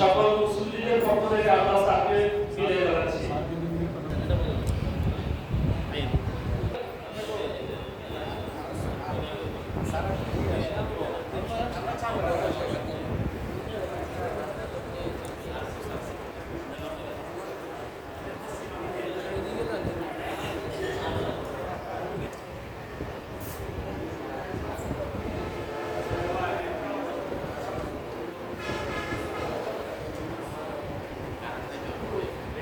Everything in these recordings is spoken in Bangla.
সকল মুসলিমদের পক্ষ থেকে আল্লাহ তাকে ফিরে বেড়াচ্ছি অনুরোধ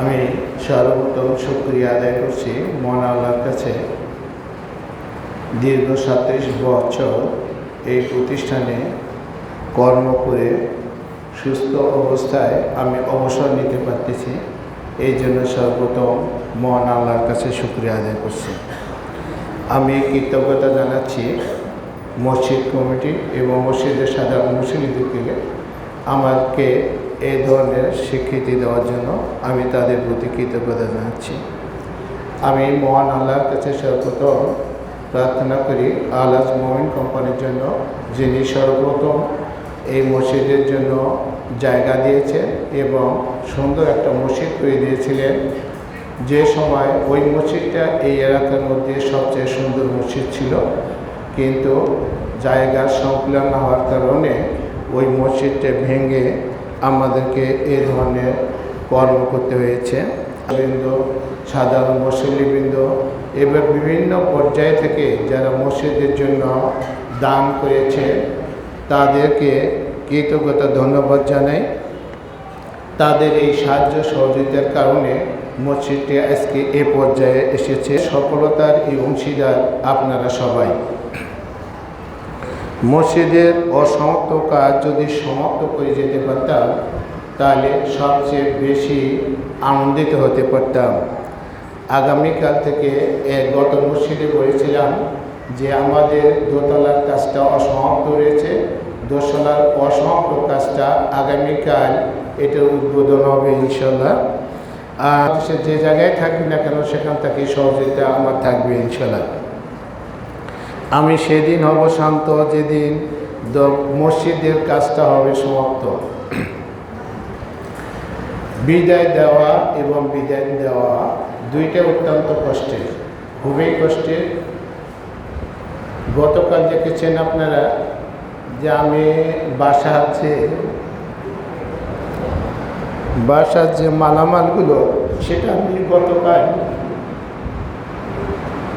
আমি সর্বোত্তম শুক্রিয়া আদায় করছি মহান আল্লাহর কাছে। দীর্ঘ সাতত্রিশ বছর এই প্রতিষ্ঠানে কর্ম করে সুস্থ অবস্থায় আমি অবসর নিতে পারতেছি। এই জন্য সর্বপ্রথম মহান আল্লাহর কাছে শুক্রিয়া আদায় করছি। আমি কৃতজ্ঞতা জানাচ্ছি মসজিদ কমিটি এবং মসজিদের সাধারণ মুসলিমদেরকে আমাকে এই ধরনের স্বীকৃতি দেওয়ার জন্য আমি তাদের প্রতি কৃতজ্ঞতা জানাচ্ছি। আমি মহান আল্লাহর কাছে সর্বপ্রথম প্রার্থনা করি আলাজ মোমিন কোম্পানির জন্য, যিনি সর্বপ্রথম এই মসজিদের জন্য জায়গা দিয়েছে এবং সুন্দর একটা মসজিদ তৈরি দিয়েছিলেন যে সময় ওই মসজিদটা এই এলাকার মধ্যে সবচেয়ে সুন্দর মসজিদ ছিল, কিন্তু জায়গার সংকুলন হওয়ার কারণে ওই মসজিদটা ভেঙে আমাদেরকে এ ধরনের কর্ম করতে হয়েছে। বৃন্দ সাধারণ মুসলিমবৃন্দ এবার বিভিন্ন পর্যায় থেকে যারা মসজিদের জন্য দান করেছে, তাদেরকে কৃতজ্ঞতা, ধন্যবাদ জানাই। তাদের এই সাহায্য সহযোগিতার কারণে মসজিদটি আজকে এ পর্যায়ে এসেছে। সফলতার এই অংশীদার আপনারা সবাই। মসজিদের অসমাপ্ত কাজ যদি সমাপ্ত করে যেতে পারতাম, তাহলে সবচেয়ে বেশি আনন্দিত হতে পারতাম। আগামীকাল থেকে গত মসজিদে বলেছিলাম যে আমাদের দোতলার কাজটা অসমাপ্ত রয়েছে দোতলার অসমাপ্ত কাজটা আগামীকাল এটার উদ্বোধন হবে ইনশাল্লাহ আর সে যে জায়গায় থাকবি না কেন, সেখান থেকে সহযোগিতা আমার থাকবে ইনশাল্লাহ আমি সেদিন হব শান্ত, যেদিন মসজিদের কাজটা হবে সমাপ্ত। বিদায় দেওয়া এবং বিদায় দেওয়া দুইটা অত্যন্ত কষ্টের, খুবই কষ্টের। গতকাল দেখেছেন আপনারা যে আমি বাসা আছে বাসার যে মালামালগুলো, সেটা আমি গতকাল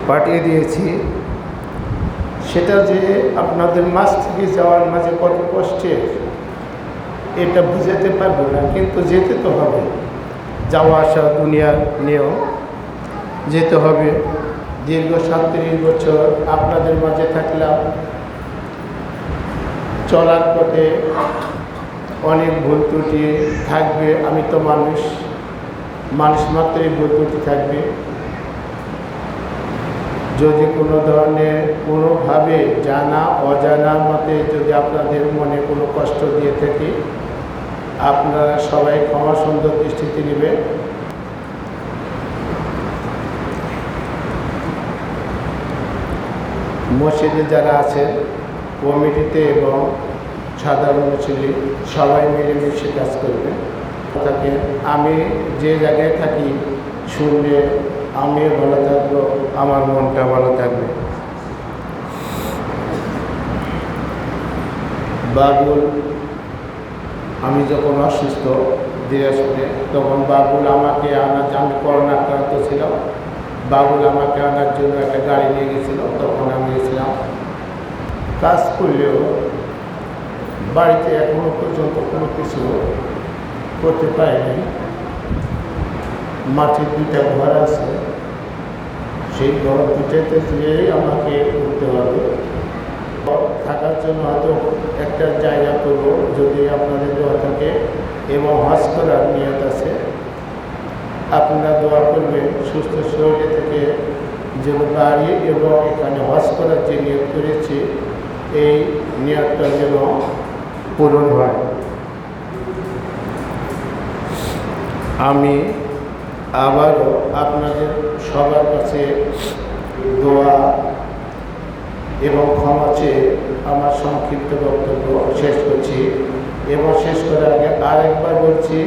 পাঠিয়ে দিয়েছি। সেটা যে আপনাদের মাছ থেকে যাওয়ার মাঝে কত কষ্টের এটা বুঝাতে পারব না, কিন্তু যেতে তো হবে। যাওয়া আসা দুনিয়ার নিয়েও যেতে হবে। দীর্ঘ সাতত্রিশ বছর আপনাদের মাঝে থাকলাম। চলার পথে অনেক ভুল ত্রুটি থাকবে, আমি তো মানুষ মানুষ মাত্রই ভুল ত্রুটি থাকবে। যদি কোনো ধরনের কোনোভাবে জানা, অজানা মতে যদি আপনাদের মনে কোনো কষ্ট দিয়ে থাকি, আপনারা সবাই ক্ষমা সুন্দর দৃষ্টিতে নেবেন। মসজিদে যারা আছেন, কমিটিতে এবং সাধারণ মুসলিম সবাই মিলেমিশে কাজ করবে তাকে আমি যে জায়গায় থাকি শুনলে আমিও ভালো থাকব, আমার মনটা ভালো থাকবে। বাবুল, আমি যখন অসুস্থ দিনাজপুরে, তখন বাবুল আমাকে আনার আমি করোনা আক্রান্ত ছিলাম বাবুল আমাকে আনার জন্য একটা গাড়ি নিয়ে গেছিল, তখন আমি গেছিলাম। কাজ করলেও বাড়িতে এখনও পর্যন্ত কোনো কিছু করতে পারিনি। মাটির দুইটা ঘর আছে, সেই ঘর দুটাতে যেয়েই আমাকে উঠতে হবে। থাকার জন্য হয়তো একটা জায়গা করব, যদি আপনাদের দোয়া থাকে এবং হজ করার নিয়ত আছে। আপনারা দোয়া করবেন, সুস্থ শরীরে থেকে যেন বাড়ি এবং এখানে হজ করার যে নিয়োগ করেছি, এই নিয়োগটা যেন পূরণ হয়। আমি আবারও আপনাদের সবার কাছে দোয়া এবং ক্ষমা চেয়ে আমার সংক্ষিপ্ত বক্তব্য শেষ করছি। এবং শেষ করার আগে আরেকবার বলছি,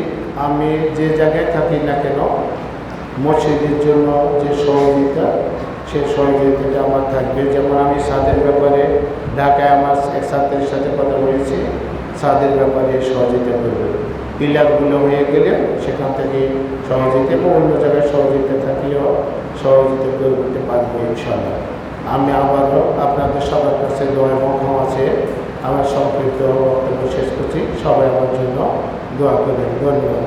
আমি যে জায়গায় থাকি না কেন, মসজিদের জন্য যে সহযোগিতা, সেই সহযোগিতাটা আমার থাকবে। যেমন আমি সাদের ব্যাপারে ঢাকায় আমার এক ছাত্রের সাথে কথা বলেছি সাদের ব্যাপারে সহযোগিতা করবে। পিলারগুলো হয়ে গেলে সেখান থেকে সহযোগিতা এবং অন্য জায়গায় সহযোগিতা থাকলেও সহযোগিতা করে উঠতে পারব ইনশাল্লাহ আমি আবারও আপনাদের সবার কাছে দোয়া এবং আছে আমার সম্পৃক্ত বক্তব্য শেষ করছি। সবাই আমার জন্য দোয়া করবেন। ধন্যবাদ।